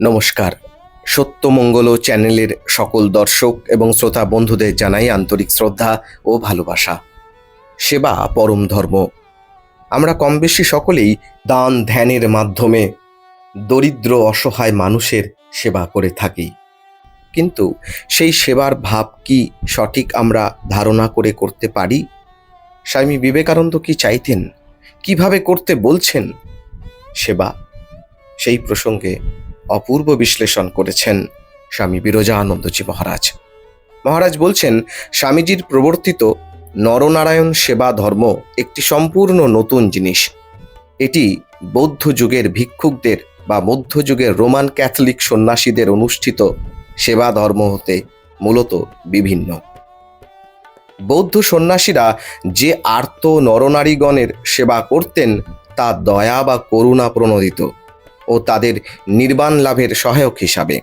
নমস্কার। সত্যমঙ্গল চ্যানেলের সকল দর্শক এবং শ্রোতা বন্ধুদের জানাই আন্তরিক শ্রদ্ধা ও ভালোবাসা। সেবা পরম ধর্ম। আমরা কম বেশি সকলেই দান ধ্যানের মাধ্যমে দরিদ্র অসহায় মানুষের সেবা করে থাকি। কিন্তু সেই সেবার ভাব কি সঠিক আমরা ধারণা করে করতে পারি? স্বামী বিবেকানন্দ কি চাইতেন? কীভাবে করতে বলছেন? সেবা সেই প্রসঙ্গে অপূর্ব বিশ্লেষণ করেছেন স্বামী বিরজানন্দজি মহারাজ। মহারাজ বলছেন, স্বামীজির প্রবর্তিত নরনারায়ণ সেবা ধর্ম একটি সম্পূর্ণ নতুন জিনিস। এটি বৌদ্ধ যুগের ভিক্ষুকদের বা মধ্যযুগের রোমান ক্যাথলিক সন্ন্যাসীদের অনুষ্ঠিত সেবা ধর্ম হতে মূলত বিভিন্ন। বৌদ্ধ সন্ন্যাসীরা যে আর্ত নরনারীগণের সেবা করতেন, তা দয়া বা করুণা প্রণোদিত। ও তাদের নির্বাণ লাভের সহায়ক হিসাবে।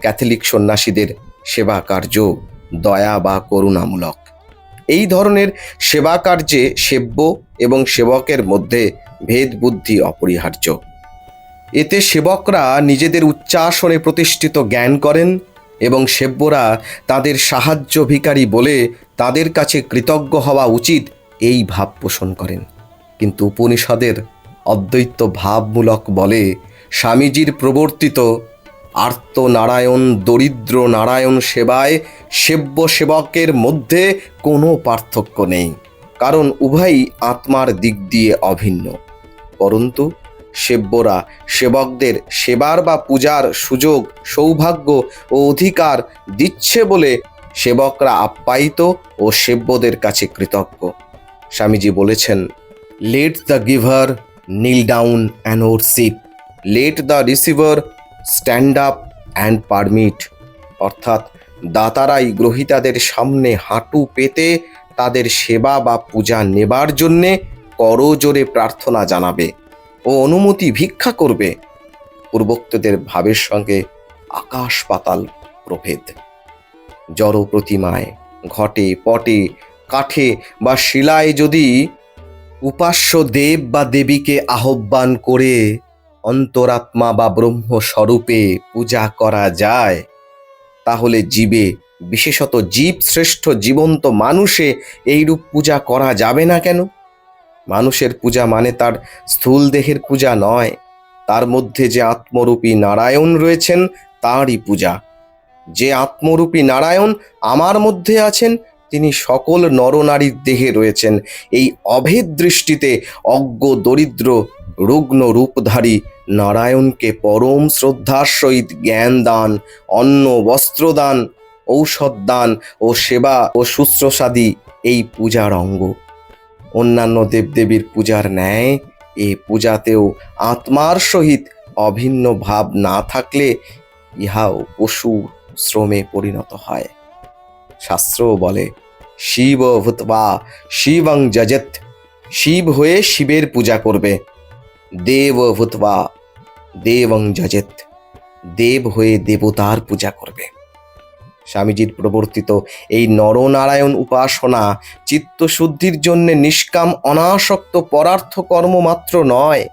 ক্যাথলিক সন্ন্যাসীদের সেবা কার্য দয়া বা করুণামূলক। এই ধরনের সেবা কার্যে সেব্য এবং সেবকের মধ্যে ভেদ বুদ্ধি অপরিহার্য। এতে সেবকরা নিজেদের উচ্চাসনে প্রতিষ্ঠিত জ্ঞান করেন এবং সেব্যরা তাদের সাহায্য ভিকারী বলে তাদের কাছে কৃতজ্ঞ হওয়া উচিত এই ভাব পোষণ করেন। কিন্তু উপনিষদের অদ্বৈত ভাবমূলক বলে স্বামীজির প্রবর্তিত আর্ত নারায়ণ দরিদ্র নারায়ণ সেবায় সেব্য সেবকের মধ্যে কোনো পার্থক্য নেই, কারণ উভয়ই আত্মার দিক দিয়ে অভিন্ন। পরন্তু সেব্যরা সেবকদের সেবার বা পূজার সুযোগ, সৌভাগ্য ও অধিকার দিচ্ছে বলে সেবকরা আপ্যায়িত ও সেব্যদের কাছে কৃতজ্ঞ। স্বামীজি বলেছেন let the giver kneel down and worship let the receiver stand up and permit অর্থাৎ দাতারাই গ্রহিতাদের সামনে হাঁটু পেতে তাদের সেবা বা পূজা নেবার জন্যে করজোরে প্রার্থনা জানাবে ও অনুমতি ভিক্ষা করবে। পূর্বোক্তদের ভাবের সঙ্গে আকাশ পাতাল প্রভেদ। জড় প্রতিমায় ঘটে, পটে, কাঠে বা শিলায় যদি উপাস্য দেব বা দেবীকে আহ্বান করে অন্তরাত্মা বা ব্রহ্মস্বরূপে পূজা করা যায়। তাহলে জীবে, বিশেষত জীব শ্রেষ্ঠ জীবন্ত মানুষে এইরূপ পূজা করা যাবে না কেন? মানুষের পূজা মানে তার স্থূল দেহের পূজা নয়। তার মধ্যে যে আত্মরূপী নারায়ণ রয়েছেন, তাঁরই পূজা। যে আত্মরূপী নারায়ণ আমার মধ্যে আছেন তিনি সকল নরনারীর দেহে রয়েছেন। এই অভেদ দৃষ্টিতে অজ্ঞ, দরিদ্র, রুগ্ন, রূপধারী নারায়ণকে পরম শ্রদ্ধার সহিত জ্ঞান দান, অন্ন, বস্ত্র দান, ঔষধ দান ও সেবা ও শুশ্রূষাদি এই পূজার অঙ্গ। অন্যান্য দেবদেবীর পূজার ন্যায় এ পূজাতেও আত্মার সহিত অভিন্ন ভাব না থাকলে ইহাও পশু শ্রমে পরিণত হয়। শাস্ত্রও বলে, শিব ভূতবা, শিবং যজেত শিব হয়ে শিবের পূজা করবে। দেব ভূতবা, দেবং যজেত দেব হয়ে দেবতার পূজা করবে। স্বামীজির প্রবর্তিত এই নরনারায়ণ উপাসনা চিত্তশুদ্ধির জন্য নিষ্কাম, অনাসক্ত, পরার্থ কর্ম মাত্র নয়,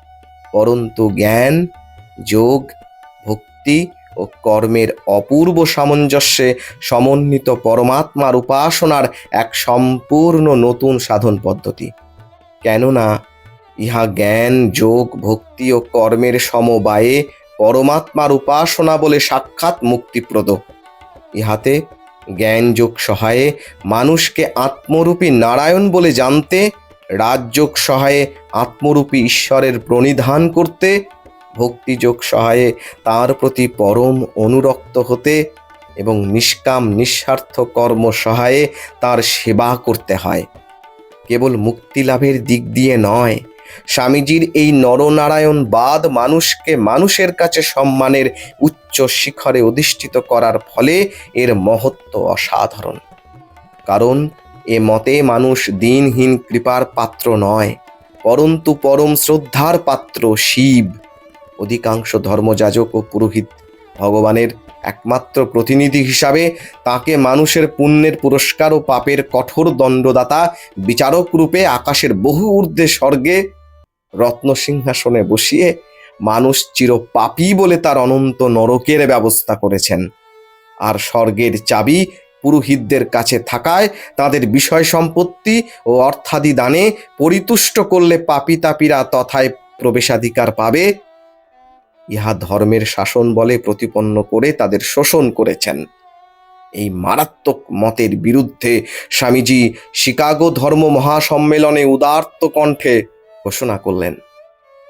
পরন্তু জ্ঞান, যোগ, ভক্তি ও কর্মের অপূর্ব সামঞ্জস্যে সমন্বিত পরমাত্মার উপাসনার এক সম্পূর্ণ নতুন সাধন পদ্ধতি। কেননা, ইহা জ্ঞান, যোগ, ভক্তি ও কর্মের সমবায়ে পরমাত্মার উপাসনা বলে সাক্ষাৎ মুক্তিপ্রদ। ইহাতে জ্ঞান যোগ সহায়ে মানুষকে আত্মরূপী নারায়ণ বলে জানতে, রাজযোগ সহায়ে আত্মরূপী ঈশ্বরের প্রণিধান করতে ভক্তিযোগ সহায়ে তার প্রতি পরম অনুরক্ত হতে এবং নিষ্কাম নিঃস্বার্থ কর্ম সহায়ে তার সেবা করতে হয়। কেবল মুক্তি লাভের দিক দিয়ে নয়, স্বামীজির এই নরনারায়ণ বাদ মানুষকে মানুষের কাছে সম্মানের উচ্চ শিখরে অধিষ্ঠিত করার ফলে এর মহত্ব অসাধারণ। কারণ এ মতে মানুষ দিনহীন কৃপার পাত্র নয়, পরন্তু পরম শ্রদ্ধার পাত্র শিব। অধিকাংশ ধর্মযাজক ও পুরোহিত ভগবানের একমাত্র প্রতিনিধি হিসাবে তাকে মানুষের পুণ্যের পুরস্কার ও পাপের কঠোর দণ্ডদাতা বিচারক রূপে আকাশের বহু ঊর্ধ্বে স্বর্গে রত্ন সিংহাসনে বসিয়ে মানুষ চির পাপী বলে তার অনন্ত নরকের ব্যবস্থা করেছেন। আর স্বর্গের চাবি পুরোহিতদের কাছে থাকায় তাদের বিষয় সম্পত্তি ও অর্থাদি দানে পরিতুষ্ট করলে পাপী তাপীরা তথায় প্রবেশাধিকার পাবে। ইহা ধর্মের শাসন বলে প্রতিপন্ন করে তাদের শোষণ করেছেন। এই মারাত্মক মতের বিরুদ্ধে স্বামীজি শিকাগো ধর্ম মহাসম্মেলনে উদার্ত কণ্ঠে ঘোষণা করলেন,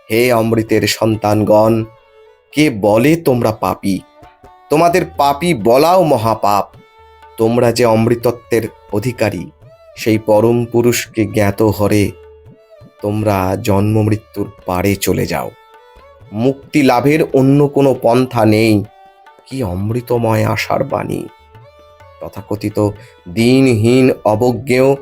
হে অমৃতের সন্তানগণ, কে বলে তোমরা পাপী? তোমাদের পাপী বলাও মহাপাপ। তোমরা যে অমৃতত্বের অধিকারী, সেই পরম পুরুষকে জ্ঞাত হরে। তোমরা জন্ম মৃত্যুর পারে চলে যাও। মুক্তি লাভের অন্য কোনো পন্থা নেই। কি অমৃতময় আশার বাণী। তথাকথিত দিনহীন অবজ্ঞেয়,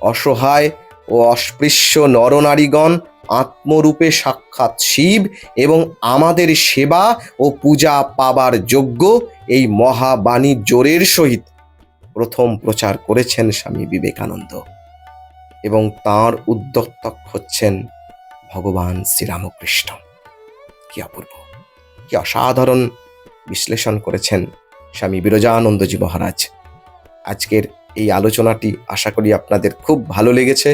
অসহায় ও অস্পৃশ্য নরনারীগণ আত্মরূপে সাক্ষাৎ শিব এবং আমাদের সেবা ও পূজা পাবার যোগ্য এই মহাবাণী জোরের সহিত প্রথম প্রচার করেছেন স্বামী বিবেকানন্দ এবং তাঁর উদ্যোক্তক হচ্ছেন ভগবান শ্রীরামকৃষ্ণ। কি অপূর্ব, কি অসাধারণ বিশ্লেষণ করেছেন স্বামী বিরজানন্দজি মহারাজ। আজকের এই আলোচনাটি আশা করি আপনাদের খুব ভালো লেগেছে।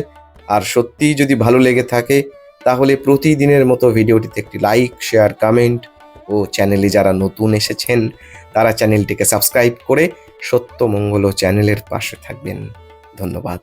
আর সত্যিই যদি ভালো লেগে থাকে, তাহলে প্রতিদিনের মতো ভিডিওটিতে একটি লাইক, শেয়ার, কমেন্ট ও চ্যানেলে যারা নতুন এসেছেন, তারা চ্যানেলটিকে সাবস্ক্রাইব করে সত্যমঙ্গল চ্যানেলের পাশে থাকবেন। ধন্যবাদ।